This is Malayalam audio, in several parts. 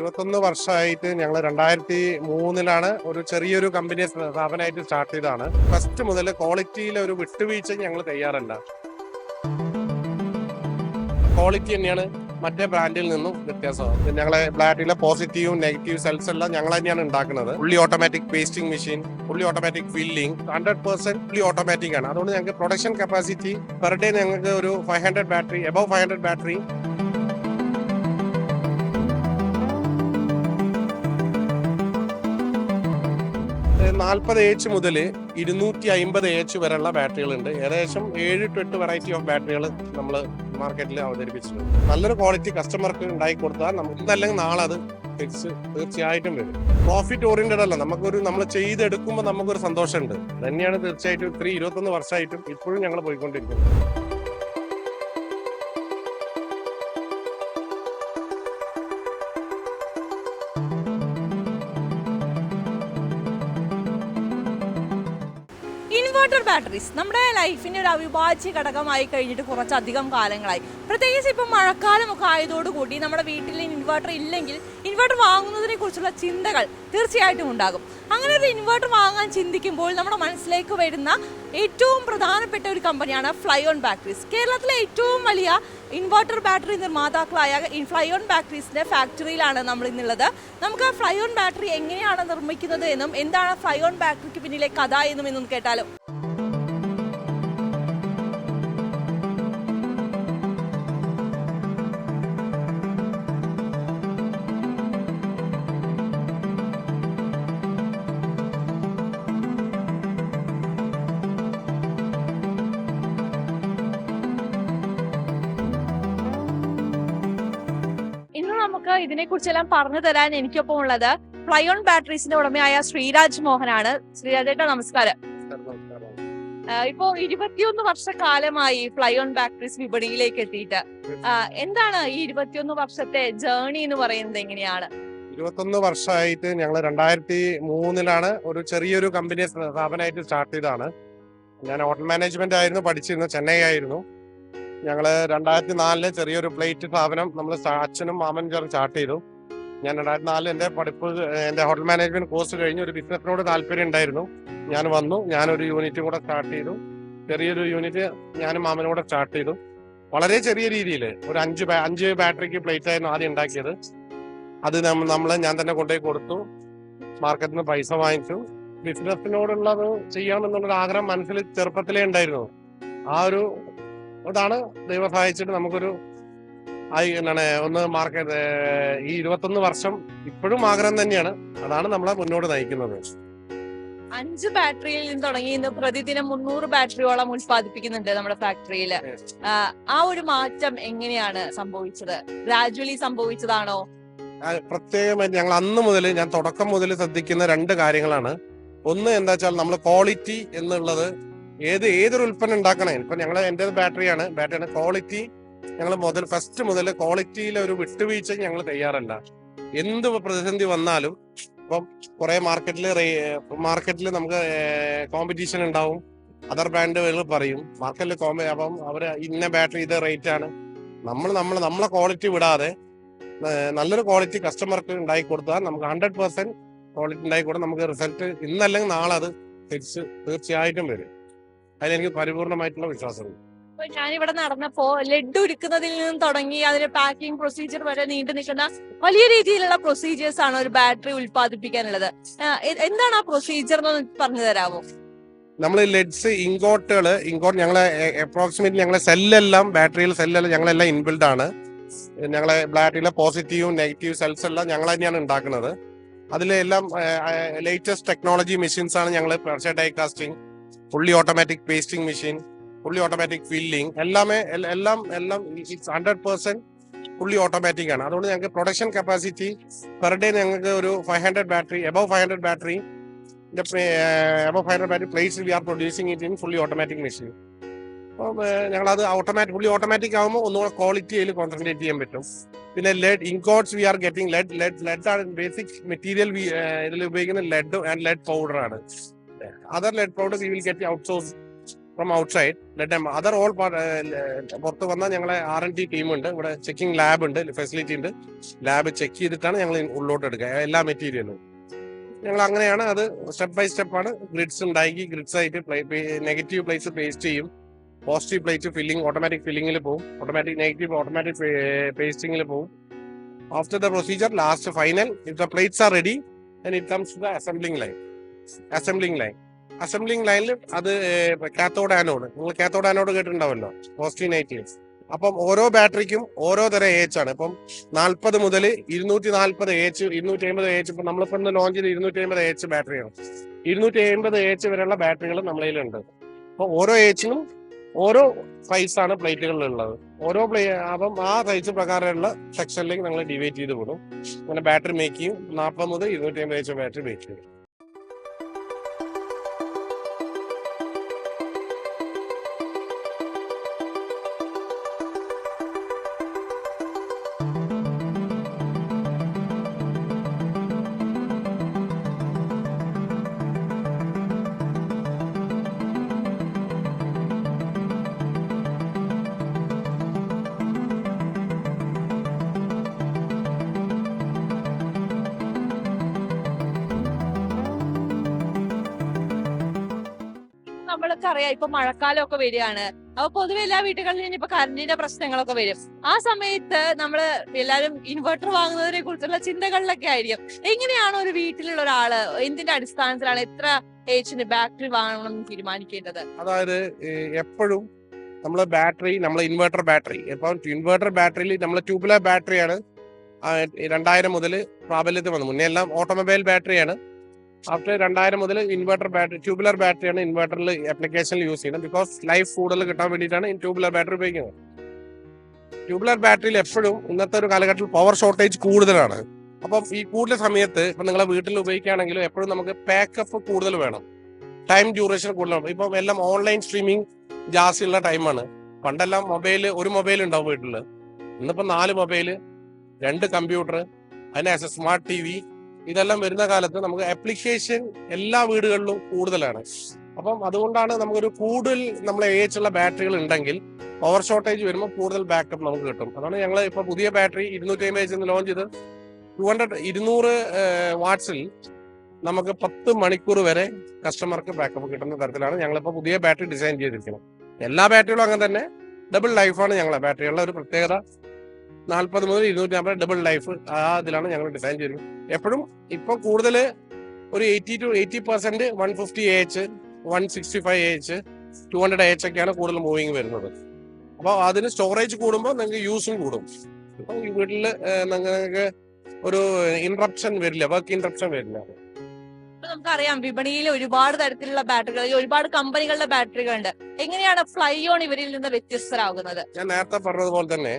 ഇരുപത്തൊന്ന് വർഷമായിട്ട് ഞങ്ങൾ രണ്ടായിരത്തി മൂന്നിലാണ് ഒരു ചെറിയൊരു കമ്പനി സ്ഥാപനമായിട്ട് സ്റ്റാർട്ട് ചെയ്തതാണ്. ഫസ്റ്റ് മുതൽ ക്വാളിറ്റിയിൽ ഒരു വിട്ടുവീഴ്ച ഞങ്ങൾ തയ്യാറല്ല. ക്വാളിറ്റി തന്നെയാണ്. മറ്റേ ബ്രാൻഡിൽ നിന്നും വ്യത്യാസമാണ് ഞങ്ങളെ ബ്ലാറ്റിലെ പോസിറ്റീവും നെഗറ്റീവ് സെൽസ് എല്ലാം ഞങ്ങൾ തന്നെയാണ് ഉണ്ടാക്കുന്നത്. Fully automatic pasting machine fully automatic filling hundred percent fully automatic ആണ്. അതുകൊണ്ട് ഞങ്ങൾക്ക് പ്രൊഡക്ഷൻ കപ്പാസിറ്റി പെർ ഡേ ഞങ്ങൾക്ക് ഒരു five hundred battery above five hundred battery നാൽപ്പത് എച്ച് മുതൽ ഇരുന്നൂറ്റി അമ്പത് എച്ച് വരെയുള്ള ബാറ്ററികളുണ്ട്. ഏകദേശം ഏഴ് ടു എട്ട് വെറൈറ്റി ഓഫ് ബാറ്ററികൾ നമ്മൾ മാർക്കറ്റിൽ അവതരിപ്പിച്ചിട്ടുണ്ട്. നല്ലൊരു ക്വാളിറ്റി കസ്റ്റമർക്ക് ഉണ്ടായി കൊടുത്താൽ നമുക്ക് ഇതല്ലെങ്കിൽ നാളെ അത് തിരിച്ച് തീർച്ചയായിട്ടും വരും. പ്രോഫിറ്റ് ഓറിയന്റഡ് അല്ല. നമുക്കൊരു നമ്മൾ ചെയ്തെടുക്കുമ്പോൾ നമുക്കൊരു സന്തോഷമുണ്ട്. തന്നെയാണ് തീർച്ചയായിട്ടും ഇത്രയും ഇരുപത്തൊന്ന് വർഷമായിട്ടും ഇപ്പോഴും ഞങ്ങൾ പോയിക്കൊണ്ടിരിക്കുന്നത്. ഇൻവെർട്ടർ ബാറ്ററീസ് നമ്മുടെ ലൈഫിന്റെ ഒരു അവിഭാജ്യ ഘടകമായി കഴിഞ്ഞിട്ട് കുറച്ചധികം കാലങ്ങളായി. പ്രത്യേകിച്ച് ഇപ്പം മഴക്കാലമൊക്കെ ആയതോടുകൂടി നമ്മുടെ വീട്ടിൽ ഇൻവെർട്ടർ ഇല്ലെങ്കിൽ ഇൻവെർട്ടർ വാങ്ങുന്നതിനെ കുറിച്ചുള്ള ചിന്തകൾ തീർച്ചയായിട്ടും ഉണ്ടാകും. അങ്ങനെ ഒരു ഇൻവെർട്ടർ വാങ്ങാൻ ചിന്തിക്കുമ്പോൾ നമ്മുടെ മനസ്സിലേക്ക് വരുന്ന ഏറ്റവും പ്രധാനപ്പെട്ട ഒരു കമ്പനിയാണ് ഫ്ലൈ ഓൺ ബാറ്ററീസ് കേരളത്തിലെ ഏറ്റവും വലിയ ഇൻവെർട്ടർ ബാറ്ററി നിർമ്മാതാക്കളായ ഫ്ലൈ ഓൺ ബാറ്ററീസിന്റെ ഫാക്ടറിയിലാണ് നമ്മൾ ഇന്നുള്ളത്. നമുക്ക് ഫ്ലൈ ഓൺ ബാറ്ററി എങ്ങനെയാണ് നിർമ്മിക്കുന്നത് എന്നും എന്താണ് ഫ്ലൈ ഓൺ ബാറ്ററിക്ക് പിന്നിലെ കഥ എന്നും എന്നും കേട്ടാലോ. നമുക്ക് ഇതിനെ കുറിച്ചെല്ലാം പറഞ്ഞു തരാൻ എനിക്കൊപ്പം ഉള്ളത് ഫ്ലൈ ഓൺ ബാറ്ററീസിന്റെ ഉടമയായ ശ്രീരാജ് മോഹനാണ്. ശ്രീരാജേട്ട നമസ്കാരം. ആഹ് ഇപ്പോ ഇരുപത്തിയൊന്ന് വർഷക്കാലമായി ഫ്ലൈ ഓൺ ബാറ്ററീസ് വിപണിയിലേക്ക് എത്തിയിട്ട്. എന്താണ് ഈ ഇരുപത്തിയൊന്ന് വർഷത്തെ ജേണി എന്ന് പറയുന്നത് എങ്ങനെയാണ്? ഇരുപത്തൊന്ന് വർഷമായിട്ട് ഞങ്ങൾ രണ്ടായിരത്തി മൂന്നിലാണ് ഒരു ചെറിയൊരു കമ്പനി സ്ഥാപനമായിട്ട് സ്റ്റാർട്ട് ചെയ്തതാണ്. ഞാൻ ഹോട്ടൽ മാനേജ്മെന്റ് ആയിരുന്നു പഠിച്ചിരുന്നത് ചെന്നൈ ആയിരുന്നു. ഞങ്ങൾ രണ്ടായിരത്തി നാലിൽ ചെറിയൊരു പ്ലേറ്റ് സ്ഥാപനം നമ്മൾ അച്ഛനും മാമനും ചേർന്ന് സ്റ്റാർട്ട് ചെയ്തു. ഞാൻ രണ്ടായിരത്തി നാലിൽ എന്റെ പഠിപ്പ് എന്റെ ഹോട്ടൽ മാനേജ്മെന്റ് കോഴ്സ് കഴിഞ്ഞ് ഒരു ബിസിനസ്സിനോട് താല്പര്യം ഉണ്ടായിരുന്നു. ഞാൻ വന്നു ഞാനൊരു യൂണിറ്റും കൂടെ സ്റ്റാർട്ട് ചെയ്തു. ചെറിയൊരു യൂണിറ്റ് ഞാനും മാമനും സ്റ്റാർട്ട് ചെയ്തു. വളരെ ചെറിയ രീതിയിൽ ഒരു അഞ്ച് അഞ്ച് ബാറ്ററിക്ക് പ്ലേറ്റ് ആയിരുന്നു ആദ്യം ഉണ്ടാക്കിയത്. അത് നമ്മൾ ഞാൻ തന്നെ കൊണ്ടുപോയി കൊടുത്തു. മാർക്കറ്റിൽ നിന്ന് പൈസ വാങ്ങിച്ചു. ബിസിനസ്സിനോടുള്ളത് ചെയ്യണമെന്നുള്ളൊരു ആഗ്രഹം മനസ്സിൽ ചെറുപ്പത്തിലേ ഉണ്ടായിരുന്നു. ആ ഒരു ഇതാണ് ദൈവം സഹായിച്ചിട്ട് നമുക്കൊരു ആയി എന്താണ് ഒന്ന് മാർക്കറ്റ് ഈ ഇരുപത്തൊന്ന് വർഷം ഇപ്പോഴും ആഗ്രഹം തന്നെയാണ്. അതാണ് നമ്മളെ മുന്നോട്ട് നയിക്കുന്നത്. അഞ്ച് ബാറ്ററിയിൽ നിന്ന് തുടങ്ങി ഇന്ന് പ്രതിദിനം മുന്നൂറ് ബാറ്ററിയോളം ഉത്പാദിപ്പിക്കുന്നുണ്ട് നമ്മുടെ ഫാക്ടറിയിൽ ആ ഒരു മാറ്റം എങ്ങനെയാണ് സംഭവിച്ചത്? ഗ്രാജുവലി സംഭവിച്ചതാണോ? പ്രത്യേകമായി ഞങ്ങൾ അന്ന് മുതൽ ഞാൻ തുടക്കം മുതൽ ശ്രദ്ധിക്കുന്ന രണ്ട് കാര്യങ്ങളാണ്. ഒന്ന് എന്താ വെച്ചാൽ നമ്മൾ ക്വാളിറ്റി എന്നുള്ളത് ഏത് ഏതൊരു ഉൽപ്പന്നം ഉണ്ടാക്കണേ? ഇപ്പൊ ഞങ്ങൾ എന്റെ ബാറ്ററിയാണ് ബാറ്ററിയാണ് ക്വാളിറ്റി ഞങ്ങൾ മുതൽ ഫസ്റ്റ് മുതൽ ക്വാളിറ്റിയിൽ ഒരു വിട്ടുവീഴ്ച ഞങ്ങൾ തയ്യാറല്ല. എന്ത് പ്രതിസന്ധി വന്നാലും ഇപ്പം കുറെ മാർക്കറ്റിൽ മാർക്കറ്റിൽ നമുക്ക് കോമ്പറ്റീഷൻ ഉണ്ടാവും. അതർ ബ്രാൻഡുകൾ പറയും. മാർക്കറ്റിൽ കോമ്പ അപ്പം അവർ ഇന്ന ബാറ്ററി ഇത് റേറ്റ് ആണ്. നമ്മൾ നമ്മൾ നമ്മളെ ക്വാളിറ്റി വിടാതെ നല്ലൊരു ക്വാളിറ്റി കസ്റ്റമർക്ക് ഉണ്ടാക്കി കൊടുത്താൽ നമുക്ക് ഹൺഡ്രഡ് പെർസെന്റ് ക്വാളിറ്റി ഉണ്ടായി കൊടുത്താൽ നമുക്ക് റിസൾട്ട് ഇന്നല്ലെങ്കിൽ നാളെ അത് തിരിച്ച് തീർച്ചയായിട്ടും വരും. അതിലെനിക്ക് പരിപൂർണമായിട്ടുള്ള വിശ്വാസമുണ്ട്. ഇപ്പൊ ഞാനിവിടെ നടന്നപ്പോ ലഡു ഉരുക്കുന്നതിൽ നിന്നും തുടങ്ങി അതിന്റെ പാക്കിംഗ് പ്രൊസീജിയർ വരെ നീണ്ടു നിൽക്കുന്ന വലിയ രീതിയിലുള്ള പ്രൊസീജിയേഴ്സ് ആണ് ഒരു ബാറ്ററി ഉത്പാദിപ്പിക്കാനുള്ളത് എന്താണ് ആ പ്രൊസീജിയർ എന്ന് പറഞ്ഞു തരാമോ? നമ്മൾ ലെഡ്സ് ഇങ്കോട്ടുകൾ ഇങ്കോട്ട് ഞങ്ങളെ അപ്രോക്സിമേറ്റ്ലി ഞങ്ങളെ സെല്ലെല്ലാം ബാറ്ററിയിലെ സെല്ലെല്ലാം ഞങ്ങളെല്ലാം ഇൻബിൽഡ് ആണ്. ഞങ്ങളെ ബാറ്ററിയിലെ പോസിറ്റീവും നെഗറ്റീവ് സെൽസ് എല്ലാം ഞങ്ങൾ തന്നെയാണ് ഉണ്ടാക്കുന്നത്. അതിലെല്ലാം ലേറ്റസ്റ്റ് ടെക്നോളജി മെഷീൻസ് ആണ് ഞങ്ങൾ pressure die casting fully automatic pasting machine fully automatic filling എല്ലാമേ എല്ലാം എല്ലാം it's hundred percent fully automatic ആണ്. അതുകൊണ്ട് ഞങ്ങൾക്ക് പ്രൊഡക്ഷൻ കപ്പാസിറ്റി പെർ ഡേ ഞങ്ങൾക്ക് ഒരു five hundred battery above five hundred battery the uh, above 500 battery we are producing it in fully automatic machine അപ്പോൾ അത് ഓട്ടോമാറ്റിക് ഫുള്ളി ഓട്ടോമാറ്റിക് ആകുമ്പോൾ ഒന്നുകൂടെ ക്വാളിറ്റി അതിൽ കോൺസെൻട്രേറ്റ് ചെയ്യാൻ പറ്റും. പിന്നെ lead ingots we are getting lead lead lead ആണ് ബേസിക് മെറ്റീരിയൽ ഇതിൽ ഉപയോഗിക്കുന്ന ലെഡ് ആൻഡ് ലെഡ് പൗഡർ ആണ്. Other lead powder we will get outsourced from outside let other all പുറത്ത് വന്ന ഞങ്ങളെ ആർ എൻ ടി ടീമുണ്ട് ഇവിടെ ചെക്കിംഗ് ലാബ് ഉണ്ട് ഫെസിലിറ്റി ഉണ്ട്. ലാബ് ചെക്ക് ചെയ്തിട്ടാണ് ഞങ്ങൾ ഉള്ളോട്ട് എടുക്കുക. എല്ലാ മെറ്റീരിയലും ഞങ്ങൾ അങ്ങനെയാണ് അത് സ്റ്റെപ്പ് ബൈ സ്റ്റെപ്പ് ആണ്. ഗ്രിഡ്സ് ഉണ്ടാക്കി ഗ്രിഡ്സ് ആയിട്ട് നെഗറ്റീവ് പ്ലേസ് പേസ്റ്റ് ചെയ്യും. പോസിറ്റീവ് പ്ലേറ്റ് ഫില്ലിംഗ് ഓട്ടോമാറ്റിക് ഫില്ലിങ്ങിൽ പോകും ഓട്ടോമാറ്റിക് നെഗറ്റീവ് ഓട്ടോമാറ്റിക് പേസ്റ്റിംഗിൽ പോകും after the procedure last final if the plates are ready then it comes to the assembling line. Assembling line assembling ലൈനിൽ അത് കാത്തോഡ് ആനോഡ് നിങ്ങൾ കാത്തോഡ് ആനോഡ് കേട്ടിട്ടുണ്ടാവല്ലോ? പോസിറ്റീവ് നെഗറ്റീവ് അപ്പം ഓരോ ബാറ്ററിക്കും ഓരോ തരം ഏച്ച് ആണ്. ഇപ്പം നാൽപ്പത് മുതൽ ഇരുന്നൂറ്റി നാൽപ്പത് ഏച്ച് ഇരുന്നൂറ്റി അമ്പത് ഏച്ച് ഇപ്പം നമ്മളിപ്പം ലോഞ്ച് ചെയ്ത് ഇരുന്നൂറ്റി അമ്പത് ഏച്ച് ബാറ്ററിയാണ്. ഇരുന്നൂറ്റി അമ്പത് ഏച്ച് വരെയുള്ള ബാറ്ററികൾ നമ്മളെ ഉണ്ട് അപ്പൊ ഓരോ ഏച്ചിനും ഓരോ സൈസ് സൈസാണ് പ്ലേറ്റുകളിലുള്ളത്. ഓരോ പ്ലേ അപ്പം ആ സൈസ് പ്രകാരമുള്ള സെക്ഷനിലേക്ക് നമ്മൾ ഡിവൈഡ് ചെയ്ത് വിടും. അങ്ങനെ ബാറ്ററി മേക്ക് ചെയ്യും. നാൽപ്പത് മുതൽ ഇരുന്നൂറ്റി അമ്പത് ഏച്ച് ബാറ്ററി മേക്ക് ചെയ്യും. നമ്മൾക്ക് അറിയാം ഇപ്പൊ മഴക്കാലം ഒക്കെ വരികയാണ്. അപ്പൊ പൊതുവെ എല്ലാ വീടുകളിലും ഇപ്പൊ കറണ്ടിന്റെ പ്രശ്നങ്ങളൊക്കെ വരും. ആ സമയത്ത് നമ്മൾ എല്ലാരും ഇൻവെർട്ടർ വാങ്ങുന്നതിനെ കുറിച്ചുള്ള ചിന്തകളിലൊക്കെ ആയിരിക്കും. എങ്ങനെയാണ് ഒരു വീട്ടിലുള്ള ഒരാൾ എന്തിന്റെ അടിസ്ഥാനത്തിലാണ് എത്ര ഏച്ചിന് ബാറ്ററി വാങ്ങണം എന്ന് തീരുമാനിക്കേണ്ടത്? അതായത് എപ്പോഴും നമ്മൾ ബാറ്ററി നമ്മളെ ഇൻവെർട്ടർ ബാറ്ററി. ഇപ്പം ഇൻവെർട്ടർ ബാറ്ററിയിൽ നമ്മളെ ട്യൂബുലർ ബാറ്ററിയാണ് രണ്ടായിരം മുതൽ പ്രാബല്യത്തിൽ വന്നു. മുന്നേ എല്ലാം ഓട്ടോമൊബൈൽ ബാറ്ററിയാണ്. ആഫ്റ്റർ രണ്ടായിരം മുതൽ ഇൻവെർട്ടർ ബാറ്ററി ട്യൂബുലർ ബാറ്ററിയാണ് ഇൻവെർട്ടറിൽ ആപ്ലിക്കേഷനിൽ യൂസ് ചെയ്യുന്നത്. ബിക്കോസ് ലൈഫ് കൂടുതൽ കിട്ടാൻ വേണ്ടിയിട്ടാണ് ട്യൂബുലർ ബാറ്ററി ഉപയോഗിക്കുന്നത്. ട്യൂബുലർ ബാറ്ററിയിൽ എപ്പോഴും ഇന്നത്തെ ഒരു കാലഘട്ടത്തിൽ പവർ ഷോർട്ടേജ് കൂടുതലാണ്. അപ്പം ഈ കൂടുതൽ സമയത്ത് ഇപ്പം നിങ്ങളെ വീട്ടിൽ ഉപയോഗിക്കുകയാണെങ്കിലും എപ്പോഴും നമുക്ക് പാക്കപ്പ് കൂടുതൽ വേണം. ടൈം ഡ്യൂറേഷൻ കൂടുതൽ വേണം. ഇപ്പം എല്ലാം ഓൺലൈൻ സ്ട്രീമിംഗ് ജാസ്തിയുള്ള ടൈമാണ് പണ്ടെല്ലാം മൊബൈൽ ഒരു മൊബൈൽ ഉണ്ടാവും വീട്ടിൽ ഇന്നിപ്പോ നാല് മൊബൈൽ രണ്ട് കമ്പ്യൂട്ടർ അതിന് സ്മാർട്ട് ടി വി ഇതെല്ലാം വരുന്ന കാലത്ത് നമുക്ക് അപ്ലിക്കേഷൻ എല്ലാ വീടുകളിലും കൂടുതലാണ്. അപ്പം അതുകൊണ്ടാണ് നമുക്കൊരു കൂടുതൽ നമ്മളെ ഏജ് ഉള്ള ബാറ്ററികൾ ഉണ്ടെങ്കിൽ പവർ ഷോർട്ടേജ് വരുമ്പോൾ കൂടുതൽ ബാക്കപ്പ് നമുക്ക് കിട്ടും. അതാണ് ഞങ്ങൾ ഇപ്പൊ പുതിയ ബാറ്ററി ഇരുന്നൂറ്റി അമ്പത് എച്ച് ലോഞ്ച് ചെയ്ത് ടു ഹൺഡ്രഡ് ഇരുന്നൂറ് വാട്ട്സിൽ നമുക്ക് പത്ത് മണിക്കൂർ വരെ കസ്റ്റമർക്ക് ബാക്കപ്പ് കിട്ടുന്ന തരത്തിലാണ് ഞങ്ങളിപ്പോൾ പുതിയ ബാറ്ററി ഡിസൈൻ ചെയ്തിരിക്കുന്നത്. എല്ലാ ബാറ്ററികളും അങ്ങനെ തന്നെ ഡബിൾ ലൈഫാണ് ഞങ്ങളെ. ബാറ്ററികളുടെ ഒരു പ്രത്യേകത നാൽപ്പത് മുതൽ ഇരുന്നൂറ്റി അമ്പത് ഡബിൾ ലൈഫ് ആ ഇതിലാണ് ഞങ്ങൾ ഡിസൈൻ ചെയ്യുന്നത് എപ്പോഴും ഇപ്പൊ കൂടുതൽ ഒരു eighty to eighty percent one fifty H one sixty five H two hundred H ഒക്കെയാണ് കൂടുതൽ മൂവിങ് വരുന്നത്. അപ്പോൾ അതിന് സ്റ്റോറേജ് കൂടുമ്പോൾ നിങ്ങൾക്ക് യൂസും കൂടും. ഇപ്പം ഈ വീട്ടിൽ നിങ്ങൾക്ക് ഒരു ഇൻട്രപ്ഷൻ വരില്ല വർക്ക് ഇൻട്രപ്ഷൻ വരില്ല. നമുക്കറിയാം വിപണിയിൽ ഒരുപാട് തരത്തിലുള്ള ബാറ്ററികൾ ഒരുപാട് കമ്പനികളുടെ ബാറ്ററികൾ ഉണ്ട്. എങ്ങനെയാണ് ഫ്ലൈ ഓൺ ഇവരിൽ നിന്ന് വ്യത്യസ്തരാകുന്നത്? ഞാൻ നേരത്തെ പറഞ്ഞതുപോലെ തന്നെ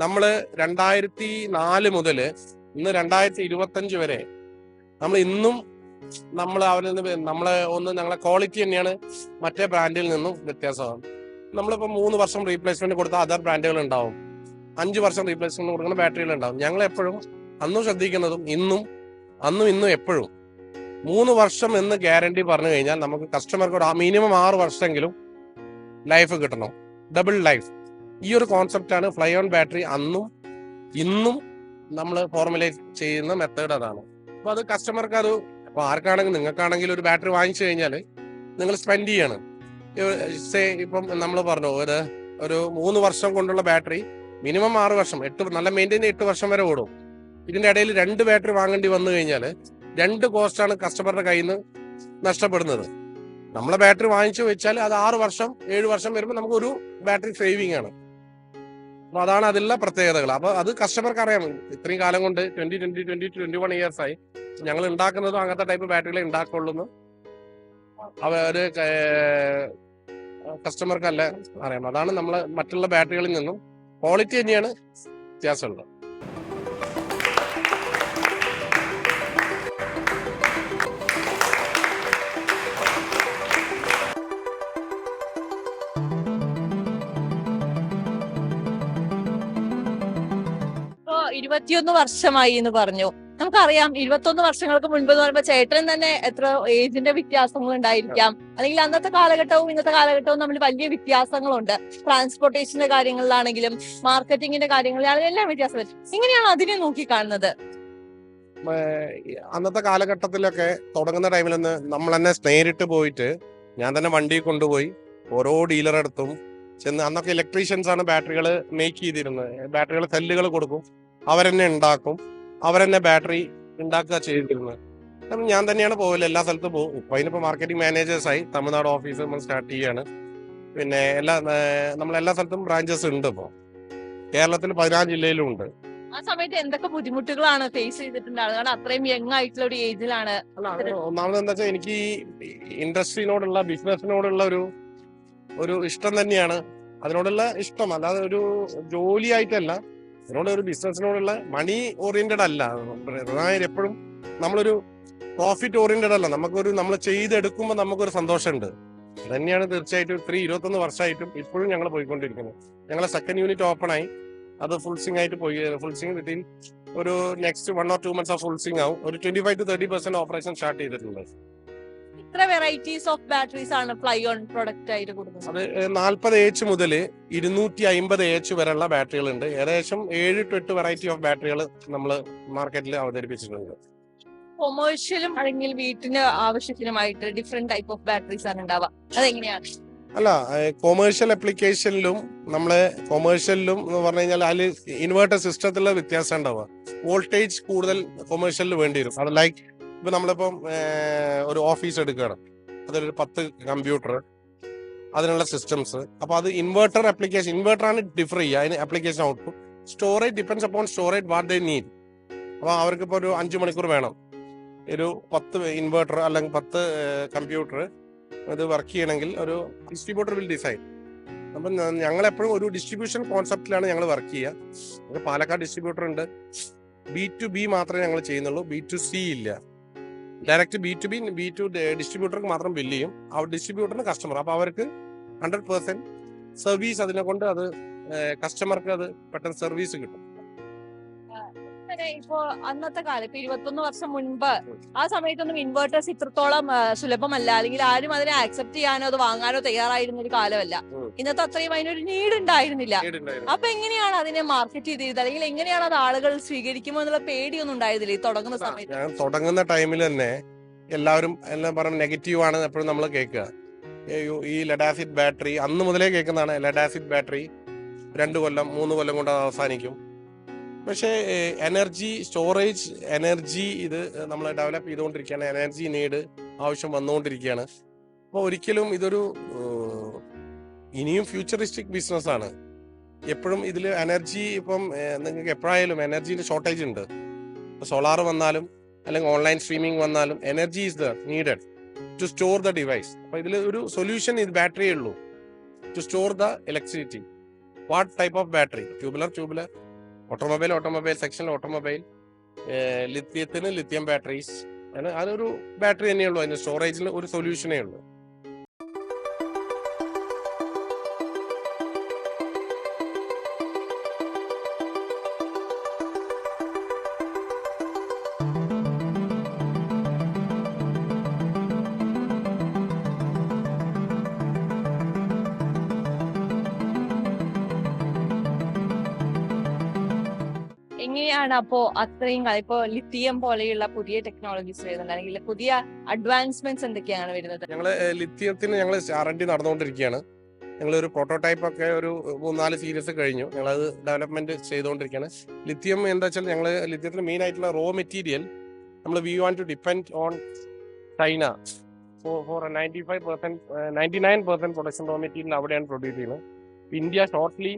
നമ്മൾ രണ്ടായിരത്തി നാല് മുതൽ ഇന്ന് രണ്ടായിരത്തി ഇരുപത്തഞ്ച് വരെ നമ്മൾ ഇന്നും നമ്മൾ അവരിൽ നിന്ന് നമ്മളെ ഒന്ന് ഞങ്ങളെ ക്വാളിറ്റി തന്നെയാണ് മറ്റേ ബ്രാൻഡിൽ നിന്നും വ്യത്യാസമാണ്. നമ്മളിപ്പോൾ മൂന്ന് വർഷം റീപ്ലേസ്മെന്റ് കൊടുത്ത അതർ ബ്രാൻഡുകൾ ഉണ്ടാവും. അഞ്ച് വർഷം റീപ്ലേസ്മെന്റ് കൊടുക്കുന്ന ബാറ്ററികൾ ഉണ്ടാവും. ഞങ്ങൾ എപ്പോഴും അന്നും ശ്രദ്ധിക്കുന്നതും ഇന്നും അന്നും ഇന്നും എപ്പോഴും മൂന്ന് വർഷം എന്ന് ഗ്യാരണ്ടി പറഞ്ഞു കഴിഞ്ഞാൽ നമുക്ക് കസ്റ്റമർക്ക് ഒരു മിനിമം ആറ് വർഷമെങ്കിലും ലൈഫ് കിട്ടണം. ഡബിൾ ലൈഫ് ഈ ഒരു കോൺസെപ്റ്റാണ് ഫ്ലൈ ഓൺ ബാറ്ററി അന്നും ഇന്നും നമ്മൾ ഫോർമുലേറ്റ് ചെയ്യുന്ന മെത്തേഡ് അതാണ്. അപ്പൊ അത് കസ്റ്റമർക്ക് അത് ഇപ്പൊ ആർക്കാണെങ്കിലും നിങ്ങൾക്കാണെങ്കിലും ഒരു ബാറ്ററി വാങ്ങിച്ചു കഴിഞ്ഞാൽ നിങ്ങൾ സ്പെൻഡ് ചെയ്യാണ്. സേ ഇപ്പം നമ്മൾ പറഞ്ഞു ഒരു ഒരു മൂന്ന് വർഷം കൊണ്ടുള്ള ബാറ്ററി മിനിമം ആറ് വർഷം എട്ട് നല്ല മെയിന്റെയിൻ എട്ട് വർഷം വരെ ഓടും. ഇതിന്റെ ഇടയിൽ രണ്ട് ബാറ്ററി വാങ്ങേണ്ടി വന്നു കഴിഞ്ഞാൽ രണ്ട് കോസ്റ്റാണ് കസ്റ്റമറുടെ കയ്യിൽ നിന്ന് നഷ്ടപ്പെടുന്നത്. നമ്മളെ ബാറ്ററി വാങ്ങിച്ചു വെച്ചാൽ അത് ആറ് വർഷം ഏഴ് വർഷം വരുമ്പോൾ നമുക്ക് ഒരു ബാറ്ററി സേവിങ് ആണ്. അപ്പൊ അതാണ് അതിലുള്ള പ്രത്യേകതകൾ. അപ്പൊ അത് കസ്റ്റമർക്ക് അറിയാം. ഇത്രയും കാലം കൊണ്ട് twenty twenty twenty twenty one years ആയി. ഞങ്ങൾ ഉണ്ടാക്കുന്നതും അങ്ങനത്തെ ടൈപ്പ് ബാറ്ററികളെ ഉണ്ടാക്കുള്ളൂ അവർ കസ്റ്റമർക്കല്ല അറിയാം. അതാണ് നമ്മൾ മറ്റുള്ള ബാറ്ററികളിൽ നിന്നും ക്വാളിറ്റി തന്നെയാണ് വ്യത്യാസമുള്ളത്. ഇരുപത്തിയൊന്ന് വർഷമായി എന്ന് പറഞ്ഞു. നമുക്കറിയാം ഇരുപത്തൊന്ന് വർഷങ്ങൾക്ക് മുൻപ് എന്ന് പറയുമ്പോൾ ചേട്ടൻ തന്നെ എത്ര ഏജിന്റെ വ്യത്യാസങ്ങൾ ഉണ്ടായിരിക്കാം. അല്ലെങ്കിൽ അന്നത്തെ കാലഘട്ടവും ഇന്നത്തെ കാലഘട്ടവും തമ്മിൽ വലിയ വ്യത്യാസങ്ങളുണ്ട്. ട്രാൻസ്പോർട്ടേഷന്റെ കാര്യങ്ങളിലാണെങ്കിലും മാർക്കറ്റിംഗിന്റെ കാര്യങ്ങളിലാണെങ്കിലും എല്ലാം വ്യത്യാസം വരും എങ്ങനെയാണ് അതിനെ നോക്കി കാണുന്നത് അന്നത്തെ കാലഘട്ടത്തിലൊക്കെ തുടങ്ങുന്ന ടൈമിൽ നിന്ന് നമ്മൾ തന്നെ നേരിട്ട് പോയിട്ട് ഞാൻ തന്നെ വണ്ടി കൊണ്ടുപോയി ഓരോ ഡീലറെടുത്തും ചെന്ന് അന്നൊക്കെ ഇലക്ട്രീഷ്യൻസ് ആണ് ബാറ്ററികൾ മേക്ക് ചെയ്തിരുന്നത്. ബാറ്ററികൾ സെല്ലുകൾ കൊടുക്കും. അവരെന്നെ ഉണ്ടാക്കും അവരെന്നെ ബാറ്ററി ഉണ്ടാക്കുക ചെയ്തിരുന്നത്. കാരണം ഞാൻ തന്നെയാണ് പോകൽ. എല്ലാ സ്ഥലത്തും പോകും. ഇപ്പൊ അതിനിപ്പോ മാർക്കറ്റിംഗ് മാനേജേഴ്സായി തമിഴ്നാട് ഓഫീസ് നമ്മൾ സ്റ്റാർട്ട് ചെയ്യാണ്. പിന്നെ എല്ലാ നമ്മൾ എല്ലാ സ്ഥലത്തും ബ്രാഞ്ചസ് ഉണ്ട് ഇപ്പോൾ കേരളത്തിൽ പതിനാല് ജില്ലയിലും ഉണ്ട്. ആ സമയത്ത് എന്തൊക്കെ ബുദ്ധിമുട്ടുകളാണ് ഫേസ് ചെയ്തിട്ടുണ്ടാവുക കാരണം അത്രയും യങ് ആയിട്ടുള്ള ഒരു ഏജിലാണ് ഒന്നാമത് എന്താ വെച്ചാൽ എനിക്ക് ഇൻഡസ്ട്രിനോടുള്ള ബിസിനസ്സിനോടുള്ള ഒരു ഒരു ഇഷ്ടം തന്നെയാണ്. അതിനോടുള്ള ഇഷ്ടം. അല്ലാതെ ഒരു ജോലിയായിട്ടല്ല. അതിനോട് ഒരു ബിസിനസ്സിനോടുള്ള മണി ഓറിയന്റഡ് അല്ല. പ്രധാനം എപ്പോഴും നമ്മളൊരു പ്രോഫിറ്റ് ഓറിയന്റഡ് അല്ല. നമുക്കൊരു നമ്മൾ ചെയ്തെടുക്കുമ്പോൾ നമുക്കൊരു സന്തോഷമുണ്ട്. തന്നെയാണ് തീർച്ചയായിട്ടും ഇത്രയും ഇരുപത്തൊന്ന് വർഷമായിട്ടും ഇപ്പോഴും ഞങ്ങൾ പോയിക്കൊണ്ടിരിക്കുന്നത്. ഞങ്ങളെ സെക്കൻഡ് യൂണിറ്റ് ഓപ്പൺ ആയി. അത് ഫുൾ സിംഗ് ആയിട്ട് പോയി. ഫുൾ സിംഗ് വിത്തിൻ ഒരു next one or two months of full swing ആവും. ഒരു twenty five to thirty percent operation start ചെയ്തിട്ടുണ്ട്. ഇത്ര വെറൈറ്റീസ് ഓഫ് ബാറ്ററീസ് ആണ് ഫ്ലൈ ഓൺ പ്രൊഡക്റ്റ് ആയിട്ട് കൊടുക്കുന്നത്? അത് നാൽപ്പത് എച്ച് മുതൽ ഇരുന്നൂറ്റി അമ്പത് എച്ച് വരെയുള്ള ബാറ്ററികൾ ഉണ്ട് ഏകദേശം ഏഴ് ടു എട്ട് വെറൈറ്റി ഓഫ് ബാറ്ററികൾ നമ്മൾ മാർക്കറ്റിൽ അവതരിപ്പിച്ചിട്ടുണ്ട്. കൊമേഴ്ഷ്യലും അല്ലെങ്കിൽ വീട്ടിന് ആവശ്യത്തിനുമായിട്ട് ഡിഫറെന്റ് ടൈപ്പ് ഓഫ് ബാറ്ററീസ് ആണ് ഉണ്ടാവുക. അതെങ്ങനെയാണ്? അല്ല കൊമേഴ്ഷ്യൽ അപ്ലിക്കേഷനിലും നമ്മളെ കൊമേഴ്ഷ്യലിലും എന്ന് പറഞ്ഞു കഴിഞ്ഞാൽ അതിൽ ഇൻവേർട്ടർ സിസ്റ്റത്തിലുള്ള വ്യത്യാസം ഉണ്ടാവുക. വോൾട്ടേജ് കൂടുതൽ കൊമേഴ്ഷ്യലിൽ വേണ്ടി വരും. അത് ലൈക്ക് ഇപ്പൊ നമ്മളിപ്പം ഒരു ഓഫീസ് എടുക്കുകയാണ്. അതൊരു പത്ത് കമ്പ്യൂട്ടർ അതിനുള്ള സിസ്റ്റംസ് അപ്പൊ അത് ഇൻവേർട്ടർ അപ്ലിക്കേഷൻ ഇൻവേർട്ടർ ആണ് ഡിഫർ ചെയ്യുക. അതിന് application output storage depends upon storage what they need അപ്പൊ അവർക്ക് ഇപ്പൊ ഒരു അഞ്ചു മണിക്കൂർ വേണം. ഒരു പത്ത് ഇൻവേർട്ടർ അല്ലെങ്കിൽ പത്ത് കമ്പ്യൂട്ടർ ഇത് വർക്ക് ചെയ്യണമെങ്കിൽ ഒരു ഡിസ്ട്രിബ്യൂട്ടർ വിൽ ഡിസൈഡ് അപ്പം ഞങ്ങൾ എപ്പോഴും ഒരു ഡിസ്ട്രിബ്യൂഷൻ കോൺസെപ്റ്റിലാണ് ഞങ്ങൾ വർക്ക് ചെയ്യുക. പാലക്കാട് ഡിസ്ട്രിബ്യൂട്ടർ ഉണ്ട്. ബി ടു ബി മാത്രമേ ഞങ്ങൾ ചെയ്യുന്നുള്ളൂ. ബി ടു സി ഇല്ല. Direct B to B B to ഡിസ്ട്രിബ്യൂട്ടർക്ക് മാത്രം ബില്ല് ചെയ്യും. ആ ഡിസ്ട്രിബ്യൂട്ടറിന് കസ്റ്റമർ അപ്പൊ അവർക്ക് ഹൺഡ്രഡ് പെർസെന്റ് സർവീസ് അതിനെ കൊണ്ട് അത് കസ്റ്റമർക്ക് അത് പെട്ടെന്ന് സർവീസ് കിട്ടും. അങ്ങനെ ഇപ്പോ അന്നത്തെ കാലം ഇപ്പൊ ഇരുപത്തൊന്ന് വർഷം മുൻപ് ആ സമയത്തൊന്നും ഇൻവേർട്ടേഴ്സ് ഇത്രത്തോളം ആ, സുലഭമല്ല. അല്ലെങ്കിൽ ആരും അതിനെ ആക്സെപ്റ്റ് ചെയ്യാനോ അത് വാങ്ങാനോ തയ്യാറായിരുന്ന ഒരു കാലമല്ല. ഉം. ഇന്നത്തെ അത്രയും അതിനൊരു നീഡ് ഉണ്ടായിരുന്നില്ല അപ്പൊ എങ്ങനെയാണ് അതിനെ മാർക്കറ്റ് ചെയ്തിരുന്നത്? അല്ലെങ്കിൽ എങ്ങനെയാണ് അത് ആളുകൾ സ്വീകരിക്കുമോ എന്നുള്ള പേടിയൊന്നും ഉണ്ടായിരുന്നില്ല ഈ തുടങ്ങുന്ന സമയത്ത്? ഞാൻ തുടങ്ങുന്ന ടൈമിൽ തന്നെ എല്ലാവരും എല്ലാം പറഞ്ഞ നെഗറ്റീവ് ആണ് എപ്പോഴും നമ്മൾ കേൾക്കുക. ഈ ലഡാസിഡ് ബാറ്ററി അന്ന് മുതലേ കേൾക്കുന്നതാണ് ലഡാസിഡ് ബാറ്ററി രണ്ട് കൊല്ലം മൂന്ന് കൊല്ലം കൊണ്ട് അത് അവസാനിക്കും. പക്ഷേ എനർജി സ്റ്റോറേജ് എനർജി ഇത് നമ്മൾ ഡെവലപ്പ് ചെയ്തുകൊണ്ടിരിക്കുകയാണ്. എനർജി നീഡ് ആവശ്യം വന്നുകൊണ്ടിരിക്കുകയാണ്. അപ്പോൾ ഒരിക്കലും ഇതൊരു ഇനിയും ഫ്യൂച്ചറിസ്റ്റിക് ബിസിനസ് ആണ് എപ്പോഴും ഇതിൽ എനർജി ഇപ്പം നിങ്ങൾക്ക് എപ്പോഴായാലും എനർജീന്റെ ഷോർട്ടേജ് ഉണ്ട്. സോളാർ വന്നാലും അല്ലെങ്കിൽ ഓൺലൈൻ സ്ട്രീമിംഗ് വന്നാലും energy is the needed to store the device. അപ്പൊ ഇതിൽ ഒരു സൊല്യൂഷൻ ഇത് ബാറ്ററിയേ ഉള്ളൂ. To store the electricity. What type of battery? Tubular tubular. Automobile automobile section automobile ലിത്യത്തിന് lithium batteries. ആണ് അതൊരു ബാറ്ററി തന്നെയുള്ളൂ അതിന് സ്റ്റോറേജിൽ ഒരു സൊല്യൂഷനേ ഉള്ളൂ. എങ്ങനെയാണ് അപ്പോ അത്രയും ഇപ്പോ ലിത്തിയം പോലെയുള്ള പുതിയ ടെക്നോളജീസ് വരുന്നുണ്ട്. അല്ലെങ്കിൽ പുതിയ അഡ്വാൻസ്മെന്റ്സ് എന്തൊക്കെയാണ് വരുന്നത്? ഞങ്ങൾ ലിത്തിയത്തിന് ഞങ്ങൾ ആർ എൻ ഡി നടന്നുകൊണ്ടിരിക്കുകയാണ്. ഞങ്ങൾ ഒരു പ്രോട്ടോടൈപ്പ് ഒക്കെ ഒരു മൂന്നാൽ സീരീസ് കഴിഞ്ഞു. ഞങ്ങളത് ഡെവലപ്മെന്റ് ചെയ്തുകൊണ്ടിരിക്കുകയാണ്. ലിത്തിയം എന്താ വെച്ചാൽ ഞങ്ങൾ ലിത്യത്തിന് മെയിൻ ആയിട്ടുള്ള റോ മെറ്റീരിയൽ നമ്മൾ we want to depend on China for ninety five percent ninety nine percent production raw material അവിടെയാണ് പ്രൊഡ്യൂസ് ചെയ്യുന്നത്. India shortly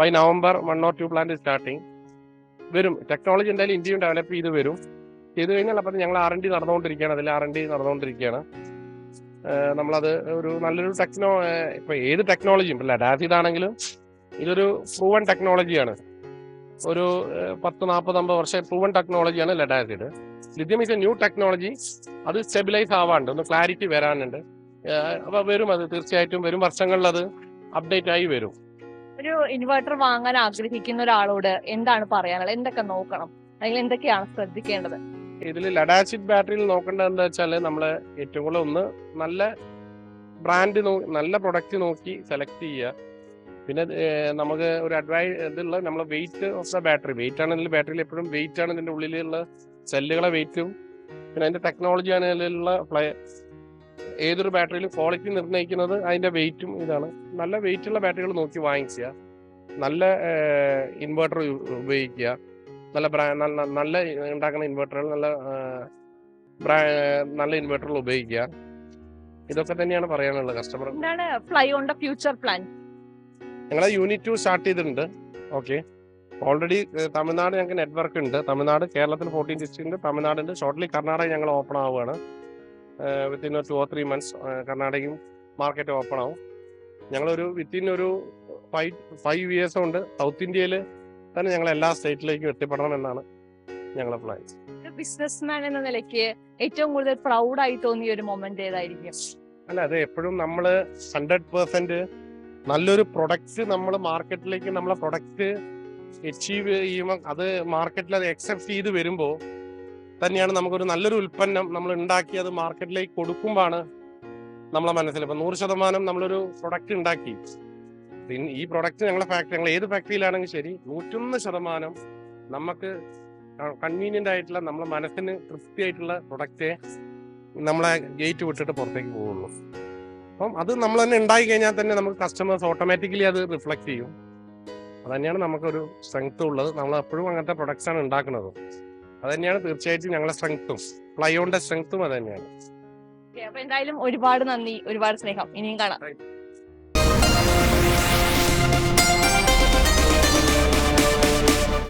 by November one or two plant starting വരും. ടെക്നോളജി എന്തായാലും ഇന്ത്യയും ഡെവലപ്പ് ചെയ്ത് വരും. ചെയ്തു കഴിഞ്ഞാൽ അപ്പം ഞങ്ങൾ ആർ എൻ ഡി നടന്നുകൊണ്ടിരിക്കുകയാണ്. അതിൽ ആർ എൻ ഡി നടന്നുകൊണ്ടിരിക്കുകയാണ്. നമ്മളത് ഒരു നല്ലൊരു ടെക്നോ ഇപ്പൊ ഏത് ടെക്നോളജിയും അല്ല ലഡാസിഡ് ആണെങ്കിലും ഇതൊരു പ്രൂവൺ ടെക്നോളജിയാണ് ഒരു പത്ത് നാൽപ്പത് അമ്പത് വർഷം proven ടെക്നോളജിയാണ് lead acid lithium is a new technology അത് സ്റ്റെബിലൈസ് ആവാണ്ട്. ഒന്ന് ക്ലാരിറ്റി വരാനുണ്ട്. അപ്പൊ വരും അത്. തീർച്ചയായിട്ടും വരും. വർഷങ്ങളിൽ അത് അപ്ഡേറ്റ് ആയി വരും. ഒരു ഇൻവെർട്ടർ വാങ്ങാൻ ആഗ്രഹിക്കുന്ന ഒരാളോട് എന്താണ് പറയാനുള്ളത്? എന്തൊക്കെ നോക്കണം? അല്ലെങ്കിൽ എന്തൊക്കെയാണ് ശ്രദ്ധിക്കേണ്ടത്? ഇതിൽ ലഡാസിഡ് ബാറ്ററിയിൽ നോക്കേണ്ടത് എന്താ വെച്ചാൽ നമ്മൾ ഏറ്റവും കൂടുതൽ ഒന്ന് നല്ല ബ്രാൻഡ് നല്ല പ്രൊഡക്റ്റ് നോക്കി സെലക്ട് ചെയ്യുക. പിന്നെ നമുക്ക് ഒരു അഡ്വൈ ഇതുള്ള നമ്മളെ weight of the battery weight ആണ് ഇതിൽ ബാറ്ററിയിൽ എപ്പോഴും വെയിറ്റ് ആണ് ഇതിന്റെ ഉള്ളിലുള്ള സെല്ലുകളെ വെയിറ്റും പിന്നെ അതിന്റെ ടെക്നോളജി ആണ് ഇതിലുള്ള ഏതൊരു ബാറ്ററിയിലും ക്വാളിറ്റി നിർണയിക്കുന്നത് അതിന്റെ വെയിറ്റും ഇതാണ്. നല്ല വെയിറ്റ് ഉള്ള ബാറ്ററികൾ നോക്കി വാങ്ങിക്കുക. നല്ല ഇൻവെർട്ടർ ഉപയോഗിക്കുക. നല്ല നല്ല നല്ല ഉണ്ടാക്കുന്ന ഇൻവെർട്ടറുകൾ നല്ല നല്ല ഇൻവെർട്ടറുകൾ ഉപയോഗിക്കുക. ഇതൊക്കെ തന്നെയാണ് പറയാനുള്ളത് കസ്റ്റമർ എന്താണ് ഫ്ലൈഓണിന്റെ ഫ്യൂച്ചർ പ്ലാൻ ഞങ്ങളെ യൂണിറ്റ് ടു സ്റ്റാർട്ട് ചെയ്തിട്ടുണ്ട്. ഓക്കെ ഓൾറെഡി തമിഴ്നാട് ഞങ്ങൾക്ക് നെറ്റ്വർക്ക് ഉണ്ട്. തമിഴ്നാട് കേരളത്തിൽ ഫോർട്ടീൻ ഡിസ്ട്രിക്ട് ഉണ്ട് തമിഴ്നാട് ഷോർട്ട്ലി കർണാടക ഞങ്ങൾ ഓപ്പൺ ആവുകയാണ്. Within two or three months കർണാടകയും market open ആവും. ഞങ്ങളൊരു വിത്തിൻ ഒരു ഫൈവ് ഫൈവ് ഇയേഴ്സ് കൊണ്ട് സൗത്ത് ഇന്ത്യയിൽ തന്നെ ഞങ്ങൾ എല്ലാ സ്റ്റേറ്റിലേക്കും എത്തിപ്പെടണം എന്നാണ് ഞങ്ങളുടെ പ്ലാൻ ബിസിനസ്മാൻ എന്ന നിലയ്ക്ക് ഏറ്റവും കൂടുതൽ പ്രൗഡായി തോന്നിയ ഒരു മൊമെന്റ് ഏതായിരിക്കും? അല്ല അത് എപ്പോഴും നമ്മൾ ഹൺഡ്രഡ് പെർസെന്റ് നല്ലൊരു പ്രൊഡക്റ്റ് നമ്മൾ മാർക്കറ്റിലേക്ക് നമ്മളെ പ്രൊഡക്റ്റ് അച്ചീവ് ചെയ്യുമ്പോൾ അത് മാർക്കറ്റിൽ അത് അക്സെപ്റ്റ് ചെയ്ത് വരുമ്പോൾ തന്നെയാണ് നമുക്കൊരു നല്ലൊരു ഉൽപ്പന്നം നമ്മൾ ഉണ്ടാക്കി അത് മാർക്കറ്റിലേക്ക് കൊടുക്കുമ്പോഴാണ് നമ്മളെ മനസ്സിൽ. ഇപ്പൊ നൂറ് ശതമാനം നമ്മളൊരു പ്രൊഡക്റ്റ് ഉണ്ടാക്കി. ഈ പ്രൊഡക്റ്റ് ഞങ്ങളുടെ ഫാക്ടറി ഞങ്ങൾ ഏത് ഫാക്ടറിയിലാണെങ്കിൽ ശരി നൂറ്റൊന്ന് ശതമാനം നമുക്ക് കൺവീനിയന്റ് ആയിട്ടുള്ള നമ്മളെ മനസ്സിന് തൃപ്തിയായിട്ടുള്ള പ്രൊഡക്റ്റേ നമ്മളെ ഗേറ്റ് വിട്ടിട്ട് പുറത്തേക്ക് പോവുള്ളൂ അപ്പം അത് നമ്മൾ തന്നെ ഉണ്ടായി കഴിഞ്ഞാൽ തന്നെ നമുക്ക് കസ്റ്റമേഴ്സ് ഓട്ടോമാറ്റിക്കലി അത് റിഫ്ലക്ട് ചെയ്യും. അത് തന്നെയാണ് നമുക്കൊരു സ്ട്രെങ്ത് ഉള്ളത്. നമ്മൾ എപ്പോഴും അങ്ങനത്തെ പ്രൊഡക്ട്സ് ആണ് ഉണ്ടാക്കുന്നത്. അത് തന്നെയാണ് തീർച്ചയായിട്ടും ഞങ്ങളുടെ സ്ട്രെങ്ത്തും പ്ലൈയോണിന്റെ സ്ട്രെങ്ത്തും അത് തന്നെയാണ് അപ്പൊ എന്തായാലും ഒരുപാട് നന്ദി ഒരുപാട് സ്നേഹം. ഇനിയും കാണാം.